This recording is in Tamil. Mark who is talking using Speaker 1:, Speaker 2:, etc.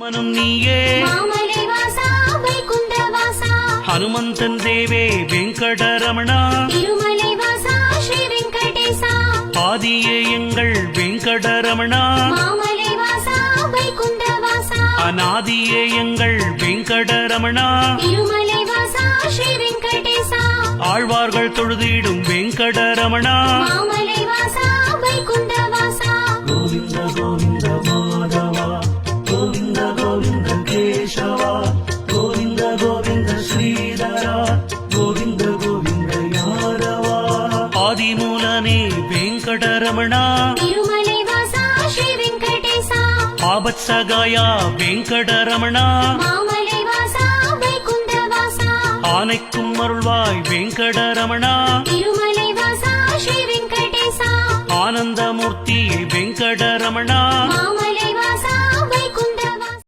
Speaker 1: மனம் நீயே.
Speaker 2: மாமலை வாசா வைகுண்ட வாசா.
Speaker 1: ஹனுமந்தன் தேவே வெங்கடரமணா.
Speaker 2: திருமலை வாசா ஸ்ரீ வெங்கடேசா.
Speaker 1: ஆதியே
Speaker 2: மாமலை வாசா வைகுண்ட வாசா
Speaker 1: ஆனைக்கும் அருள்வாய் வெங்கடரமணா. ஆனந்தமூர்த்தி வெங்கடரமணா.